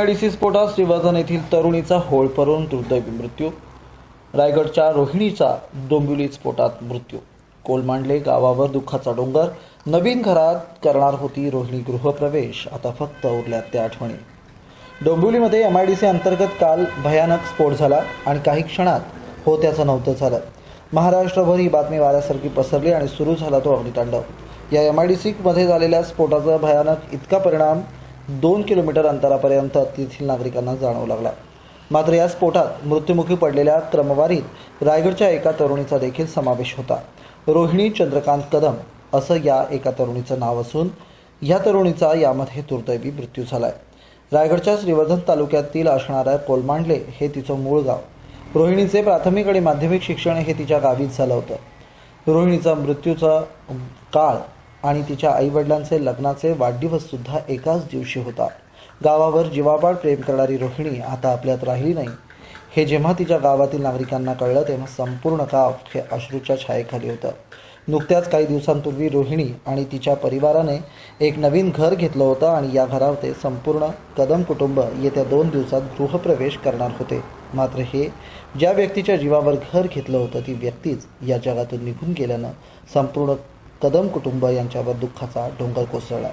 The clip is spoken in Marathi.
एमआयडीसी स्फोटात श्रीवर्धन येथील तरुणीचा होळपरून दुर्दैवी मृत्यू. रायगडच्या रोहिणीचा डोंबिवली स्फोटात मृत्यू. कोलमांडले गावावर दुःखाचा डोंगर. नवीन घरात करणार होती रोहिणी गृहप्रवेश. आता फक्त उरल्यात त्या आठवणी. डोंबिवलीमध्ये एम आय डी सी अंतर्गत काल भयानक स्फोट झाला आणि काही क्षणात होत्याचं नव्हतं झालं. महाराष्ट्रभर ही बातमी वाऱ्यासारखी पसरली आणि सुरू झाला तो अग्नितांडव या एम आय डी सीमध्ये झालेल्या स्फोटाचा भयानक इतका परिणाम दोन किलोमीटर अंतरापर्यंत तेथील नागरिकांना जाणवू लागला. मात्र या स्फोटात मृत्युमुखी पडलेल्या क्रमवारीत रायगडच्या एका तरुणीचा देखील समावेश होता. रोहिणी चंद्रकांत कदम असं या एका तरुणीचं नाव असून या तरुणीचा यामध्ये दुर्दैवी मृत्यू झाला आहे रायगडच्या श्रीवर्धन तालुक्यातील असणाऱ्या कोलमांडले हे तिचं मूळ गाव. रोहिणीचे प्राथमिक आणि माध्यमिक शिक्षण हे तिच्या गावीच झालं होतं. रोहिणीचा मृत्यूचा काळ आणि तिच्या आईवडिलांचे लग्नाचे वाढदिवससुद्धा एकाच दिवशी होता गावावर जीवापाड प्रेम करणारी रोहिणी आता आपल्यात राहिली नाही. हे जेव्हा तिच्या गावातील नागरिकांना कळलं तेव्हा संपूर्ण गाव हे अश्रूच्या छायेखाली होतं. नुकत्याच काही दिवसांपूर्वी रोहिणी आणि तिच्या परिवाराने एक नवीन घर घेतलं होतं आणि या घरावर ते संपूर्ण कदम कुटुंब येत्या दोन दिवसात गृहप्रवेश करणार होते. मात्र हे ज्या व्यक्तीच्या जीवावर घर घेतलं होतं ती व्यक्तीच या जगातून निघून गेल्यानं संपूर्ण कदम कुटुंब यांच्यावर दुःखाचा डोंगर कोसळला